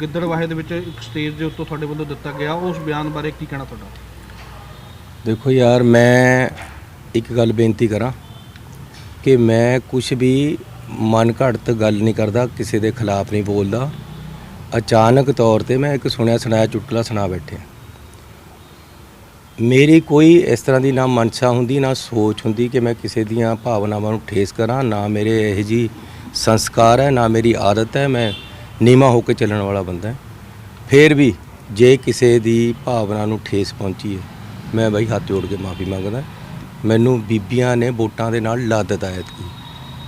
ਗਿੱਦੜਵਾਹੇ ਦੇ ਵਿੱਚ ਇੱਕ ਸਟੇਜ ਦੇ ਉੱਤੋਂ ਤੁਹਾਡੇ ਵੱਲੋਂ ਦਿੱਤਾ ਗਿਆ। ਉਸ ਬਿਆਨ ਬਾਰੇ ਕੀ ਕਹਿਣਾ ਤੁਹਾਡਾ? ਦੇਖੋ ਯਾਰ, ਮੈਂ ਇੱਕ ਗੱਲ ਬੇਨਤੀ ਕਰਾਂ ਕਿ ਮੈਂ ਕੁਝ ਵੀ ਮਨ ਘੜਤ ਗੱਲ ਨਹੀਂ ਕਰਦਾ, ਕਿਸੇ ਦੇ ਖਿਲਾਫ ਨਹੀਂ ਬੋਲਦਾ। ਅਚਾਨਕ ਤੌਰ ਤੇ ਮੈਂ ਇੱਕ ਸੁਣਿਆ ਸੁਣਾਇਆ ਚੁਟਕਲਾ ਸੁਣਾ ਬੈਠੇ ਮੇਰੀ ਕੋਈ ਇਸ ਤਰ੍ਹਾਂ ਦੀ ਨਾ ਮਨਸ਼ਾ ਹੁੰਦੀ, ਨਾ ਸੋਚ ਹੁੰਦੀ ਕਿ ਮੈਂ ਕਿਸੇ ਦੀਆਂ ਭਾਵਨਾਵਾਂ ਨੂੰ ਠੇਸ ਕਰਾਂ, ਨਾ ਮੇਰੇ ਇਹ ਜੀ ਸੰਸਕਾਰ ਹੈ, ਨਾ ਮੇਰੀ ਆਦਤ ਹੈ। ਮੈਂ ਨੀਵਾਂ ਹੋ ਕੇ ਚੱਲਣ ਵਾਲਾ ਬੰਦਾ ਹੈ। ਫਿਰ ਵੀ ਜੇ ਕਿਸੇ ਦੀ ਭਾਵਨਾ ਨੂੰ ਠੇਸ ਪਹੁੰਚੀ ਹੈ, ਮੈਂ ਬਾਈ ਹੱਥ ਜੋੜ ਕੇ ਮਾਫੀ ਮੰਗਦਾ ਮੈਨੂੰ ਬੀਬੀਆਂ ਨੇ ਵੋਟਾਂ ਦੇ ਨਾਲ ਲਾ ਦਿੱਤਾ ਐਤਕੀ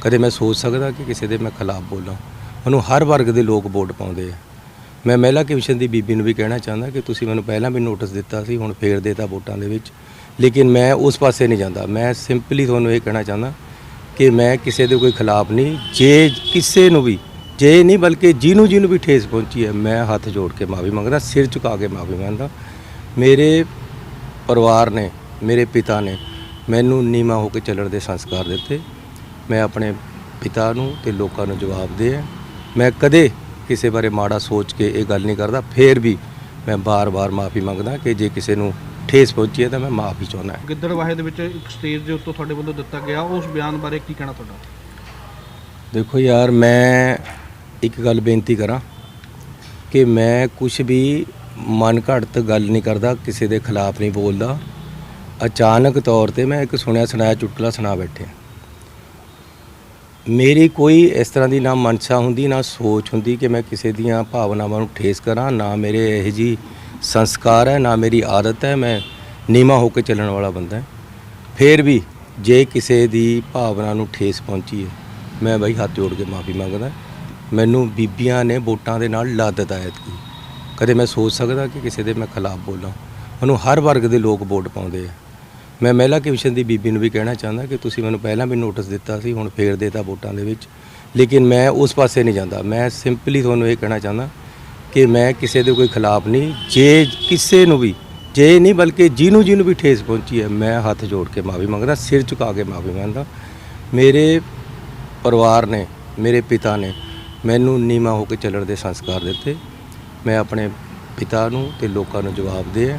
ਕਦੇ ਮੈਂ ਸੋਚ ਸਕਦਾ ਕਿ ਕਿਸੇ ਦੇ ਮੈਂ ਖਿਲਾਫ ਬੋਲਾਂ। ਮੈਨੂੰ ਹਰ ਵਰਗ ਦੇ ਲੋਕ ਵੋਟ ਪਾਉਂਦੇ ਆ। ਮੈਂ ਮਹਿਲਾ ਕਮਿਸ਼ਨ ਦੀ ਬੀਬੀ ਨੂੰ ਵੀ ਕਹਿਣਾ ਚਾਹੁੰਦਾ ਕਿ ਤੁਸੀਂ ਮੈਨੂੰ ਪਹਿਲਾਂ ਵੀ ਨੋਟਿਸ ਦਿੱਤਾ ਸੀ, ਹੁਣ ਫੇਰ ਦੇਤਾ ਵੋਟਾਂ ਦੇ ਵਿੱਚ। ਲੇਕਿਨ ਮੈਂ ਉਸ ਪਾਸੇ ਨਹੀਂ ਜਾਂਦਾ। ਮੈਂ ਸਿੰਪਲੀ ਤੁਹਾਨੂੰ ਇਹ ਕਹਿਣਾ ਚਾਹੁੰਦਾ ਕਿ ਮੈਂ ਕਿਸੇ ਦੇ ਕੋਈ ਖਿਲਾਫ ਨਹੀਂ, ਜੇ ਕਿਸੇ ਨੂੰ ਵੀ ਜੇ ਨਹੀਂ ਬਲਕਿ ਜਿਹਨੂੰ ਜਿਹਨੂੰ ਵੀ ਠੇਸ ਪਹੁੰਚੀ ਹੈ ਮੈਂ ਹੱਥ ਜੋੜ ਕੇ ਮਾਫੀ ਮੰਗਦਾ ਸਿਰ ਝੁਕਾ ਕੇ ਮਾਫੀ ਮੰਗਦਾ। ਮੇਰੇ ਪਰਿਵਾਰ ਨੇ ਮੇਰੇ ਪਿਤਾ ਨੇ ਮੈਨੂੰ ਨੀਵਾਂ ਹੋ ਕੇ ਚੱਲਣ ਦੇ ਸੰਸਕਾਰ ਦਿੱਤੇ। ਮੈਂ ਆਪਣੇ ਪਿਤਾ ਨੂੰ ਤੇ ਲੋਕਾਂ ਨੂੰ ਜਵਾਬ ਦੇ ਮੈਂ ਕਦੇ ਕਿਸੇ ਬਾਰੇ ਮਾੜਾ ਸੋਚ ਕੇ ਇਹ ਗੱਲ ਨਹੀਂ ਕਰਦਾ ਫੇਰ ਵੀ ਮੈਂ ਬਾਰ-ਬਾਰ ਮਾਫੀ ਮੰਗਦਾ ਕਿ ਜੇ ਕਿਸੇ ਨੂੰ ਠੇਸ ਪਹੁੰਚੀ ਹੈ ਤਾਂ ਮੈਂ ਮਾਫੀ ਚਾਹੁੰਦਾ ਗਿੱਦੜਵਾਹੇ ਦੇ ਵਿੱਚ ਇੱਕ ਸਟੇਜ ਦੇ ਉੱਤੋਂ ਤੁਹਾਡੇ ਵੱਲੋਂ ਦਿੱਤਾ ਗਿਆ ਉਸ ਬਿਆਨ ਬਾਰੇ ਕੀ ਕਹਿਣਾ ਤੁਹਾਡਾ? ਦੇਖੋ ਯਾਰ ਮੈਂ ਇੱਕ ਗੱਲ ਬੇਨਤੀ ਕਰਾਂ ਕਿ ਮੈਂ ਕੁਝ ਵੀ ਮਨ ਘੜਤ ਗੱਲ ਨਹੀਂ ਕਰਦਾ, ਕਿਸੇ ਦੇ ਖਿਲਾਫ ਨਹੀਂ ਬੋਲਦਾ। ਅਚਾਨਕ ਤੌਰ ਤੇ ਮੈਂ ਇੱਕ ਸੁਣਿਆ ਸੁਣਾਇਆ ਚੁਟਕਲਾ ਸੁਣਾ ਬੈਠੇ ਮੇਰੀ ਕੋਈ ਇਸ ਤਰ੍ਹਾਂ ਦੀ ਨਾ ਮਨਸ਼ਾ ਹੁੰਦੀ, ਨਾ ਸੋਚ ਹੁੰਦੀ ਕਿ ਮੈਂ ਕਿਸੇ ਦੀਆਂ ਭਾਵਨਾਵਾਂ ਨੂੰ ਠੇਸ ਕਰਾਂ, ਨਾ ਮੇਰੇ ਇਹ ਜੀ ਸੰਸਕਾਰ ਹੈ, ਨਾ ਮੇਰੀ ਆਦਤ ਹੈ, ਮੈਂ ਨੀਵਾਂ ਹੋ ਕੇ ਚੱਲਣ ਵਾਲਾ ਬੰਦਾ ਹੈ। ਫਿਰ ਵੀ ਜੇ ਕਿਸੇ ਦੀ ਭਾਵਨਾ ਨੂੰ ਠੇਸ ਪਹੁੰਚੀ ਹੈ, ਮੈਂ ਬਈ ਹੱਥ ਜੋੜ ਕੇ ਮਾਫੀ ਮੰਗਦਾ। ਮੈਨੂੰ ਬੀਬੀਆਂ ਨੇ ਵੋਟਾਂ ਦੇ ਨਾਲ ਲਾ ਦਿੱਤਾ ਐਤਕੀ ਕਦੇ ਮੈਂ ਸੋਚ ਸਕਦਾ ਕਿ ਕਿਸੇ ਦੇ ਮੈਂ ਖਿਲਾਫ ਬੋਲਾਂ। ਮੈਨੂੰ ਹਰ ਵਰਗ ਦੇ ਲੋਕ ਵੋਟ ਪਾਉਂਦੇ ਆ। ਮੈਂ ਮਹਿਲਾ ਕਮਿਸ਼ਨ ਦੀ ਬੀਬੀ ਨੂੰ ਵੀ ਕਹਿਣਾ ਚਾਹੁੰਦਾ ਕਿ ਤੁਸੀਂ ਮੈਨੂੰ ਪਹਿਲਾਂ ਵੀ ਨੋਟਿਸ ਦਿੱਤਾ ਸੀ, ਹੁਣ ਫੇਰ ਦੇਤਾ ਵੋਟਾਂ ਦੇ ਵਿੱਚ। ਲੇਕਿਨ ਮੈਂ ਉਸ ਪਾਸੇ ਨਹੀਂ ਜਾਂਦਾ। ਮੈਂ ਸਿੰਪਲੀ ਤੁਹਾਨੂੰ ਇਹ ਕਹਿਣਾ ਚਾਹੁੰਦਾ ਕਿ ਮੈਂ ਕਿਸੇ ਦੇ ਕੋਈ ਖਿਲਾਫ ਨਹੀਂ, ਜੇ ਕਿਸੇ ਨੂੰ ਵੀ, ਜੇ ਨਹੀਂ ਬਲਕਿ ਜਿਹਨੂੰ ਜਿਹਨੂੰ ਵੀ ਠੇਸ ਪਹੁੰਚੀ ਹੈ, ਮੈਂ ਹੱਥ ਜੋੜ ਕੇ ਮਾਫੀ ਮੰਗਦਾ, ਸਿਰ ਝੁਕਾ ਕੇ ਮਾਫੀ ਮੰਗਦਾ। ਮੇਰੇ ਪਰਿਵਾਰ ਨੇ, ਮੇਰੇ ਪਿਤਾ ਨੇ ਮੈਨੂੰ ਨੀਵਾਂ ਹੋ ਕੇ ਚੱਲਣ ਦੇ ਸੰਸਕਾਰ ਦਿੱਤੇ। ਮੈਂ ਆਪਣੇ ਪਿਤਾ ਨੂੰ ਤੇ ਲੋਕਾਂ ਨੂੰ ਜਵਾਬ ਦੇ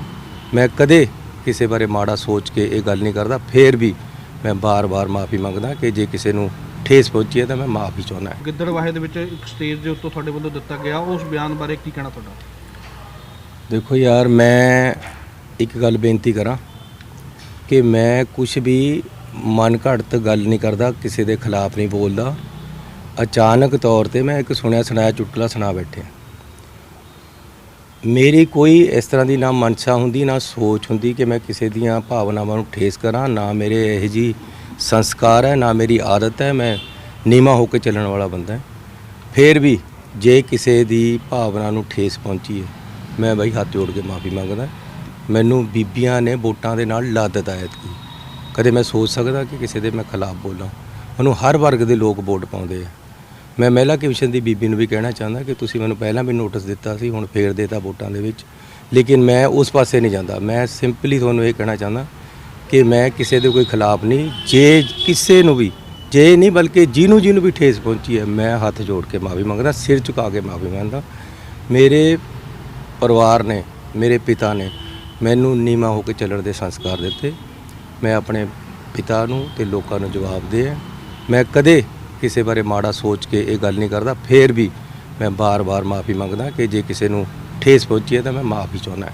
ਮੈਂ ਕਦੇ ਕਿਸੇ ਬਾਰੇ ਮਾੜਾ ਸੋਚ ਕੇ ਇਹ ਗੱਲ ਨਹੀਂ ਕਰਦਾ। ਫੇਰ ਵੀ ਮੈਂ ਬਾਰ-ਬਾਰ ਮਾਫੀ ਮੰਗਦਾ ਕਿ ਜੇ ਕਿਸੇ ਨੂੰ ਠੇਸ ਪਹੁੰਚੀ ਹੈ ਤਾਂ ਮੈਂ ਮਾਫੀ ਚਾਹੁੰਦਾ ਗਿੱਦੜਵਾਹੇ ਦੇ ਵਿੱਚ ਇੱਕ ਸਟੇਜ ਦੇ ਉੱਤੋਂ ਤੁਹਾਡੇ ਵੱਲੋਂ ਦਿੱਤਾ ਗਿਆ। ਉਸ ਬਿਆਨ ਬਾਰੇ ਕੀ ਕਹਿਣਾ ਤੁਹਾਡਾ? ਦੇਖੋ ਯਾਰ ਮੈਂ ਇੱਕ ਗੱਲ ਬੇਨਤੀ ਕਰਾਂ ਕਿ ਮੈਂ ਕੁਝ ਵੀ ਮਨ ਘੜਤ ਗੱਲ ਨਹੀਂ ਕਰਦਾ ਕਿਸੇ ਦੇ ਖਿਲਾਫ ਨਹੀਂ ਬੋਲਦਾ। ਅਚਾਨਕ ਤੌਰ ਤੇ ਮੈਂ ਇੱਕ ਸੁਣਿਆ ਸੁਣਾਇਆ ਚੁਟਕਲਾ ਸੁਣਾ ਬੈਠੇ ਮੇਰੀ ਕੋਈ ਇਸ ਤਰ੍ਹਾਂ ਦੀ ਨਾ ਮਨਸ਼ਾ ਹੁੰਦੀ, ਨਾ ਸੋਚ ਹੁੰਦੀ ਕਿ ਮੈਂ ਕਿਸੇ ਦੀਆਂ ਭਾਵਨਾਵਾਂ ਨੂੰ ਠੇਸ ਕਰਾਂ, ਨਾ ਮੇਰੇ ਇਹ ਜੀ ਸੰਸਕਾਰ ਹੈ, ਨਾ ਮੇਰੀ ਆਦਤ ਹੈ, ਮੈਂ ਨੀਵਾਂ ਹੋ ਕੇ ਚੱਲਣ ਵਾਲਾ ਬੰਦਾ ਹੈ। ਫਿਰ ਵੀ ਜੇ ਕਿਸੇ ਦੀ ਭਾਵਨਾ ਨੂੰ ਠੇਸ ਪਹੁੰਚੀ ਹੈ, ਮੈਂ ਬਈ ਹੱਥ ਜੋੜ ਕੇ ਮਾਫੀ ਮੰਗਦਾ ਮੈਨੂੰ ਬੀਬੀਆਂ ਨੇ ਵੋਟਾਂ ਦੇ ਨਾਲ ਲਾ ਦਿੱਤਾ ਕੀ ਕਦੇ ਮੈਂ ਸੋਚ ਸਕਦਾ ਕਿ ਕਿਸੇ ਦੇ ਮੈਂ ਖਿਲਾਫ ਬੋਲਾਂ। ਮੈਨੂੰ ਹਰ ਵਰਗ ਦੇ ਲੋਕ ਵੋਟ ਪਾਉਂਦੇ ਆ। ਮੈਂ ਮਹਿਲਾ ਕਮਿਸ਼ਨ ਦੀ ਬੀਬੀ ਨੂੰ ਵੀ ਕਹਿਣਾ ਚਾਹੁੰਦਾ ਕਿ ਤੁਸੀਂ ਮੈਨੂੰ ਪਹਿਲਾਂ ਵੀ ਨੋਟਿਸ ਦਿੱਤਾ ਸੀ, ਹੁਣ ਫੇਰ ਦੇਤਾ ਵੋਟਾਂ ਦੇ ਵਿੱਚ। ਲੇਕਿਨ ਮੈਂ ਉਸ ਪਾਸੇ ਨਹੀਂ ਜਾਂਦਾ। ਮੈਂ ਸਿੰਪਲੀ ਤੁਹਾਨੂੰ ਇਹ ਕਹਿਣਾ ਚਾਹੁੰਦਾ ਕਿ ਮੈਂ ਕਿਸੇ ਦੇ ਕੋਈ ਖਿਲਾਫ ਨਹੀਂ, ਜੇ ਕਿਸੇ ਨੂੰ ਵੀ, ਜੇ ਨਹੀਂ ਬਲਕਿ ਜਿਹਨੂੰ ਜਿਹਨੂੰ ਵੀ ਠੇਸ ਪਹੁੰਚੀ ਹੈ, ਮੈਂ ਹੱਥ ਜੋੜ ਕੇ ਮਾਫੀ ਮੰਗਦਾ, ਸਿਰ ਝੁਕਾ ਕੇ ਮਾਫੀ ਮੰਗਦਾ। ਮੇਰੇ ਪਰਿਵਾਰ ਨੇ, ਮੇਰੇ ਪਿਤਾ ਨੇ ਮੈਨੂੰ ਨੀਵਾਂ ਹੋ ਕੇ ਚੱਲਣ ਦੇ ਸੰਸਕਾਰ ਦਿੱਤੇ। ਮੈਂ ਆਪਣੇ ਪਿਤਾ ਨੂੰ ਤੇ ਲੋਕਾਂ ਨੂੰ ਜਵਾਬ ਦੇ ਮੈਂ ਕਦੇ ਕਿਸੇ ਬਾਰੇ ਮਾੜਾ ਸੋਚ ਕੇ ਇਹ ਗੱਲ ਨਹੀਂ ਕਰਦਾ, ਫੇਰ ਵੀ ਮੈਂ ਬਾਰ-ਬਾਰ ਮਾਫੀ ਮੰਗਦਾ ਕਿ ਜੇ ਕਿਸੇ ਨੂੰ ਠੇਸ ਪਹੁੰਚੀ ਹੈ ਤਾਂ ਮੈਂ ਮਾਫੀ ਚਾਹੁੰਦਾ।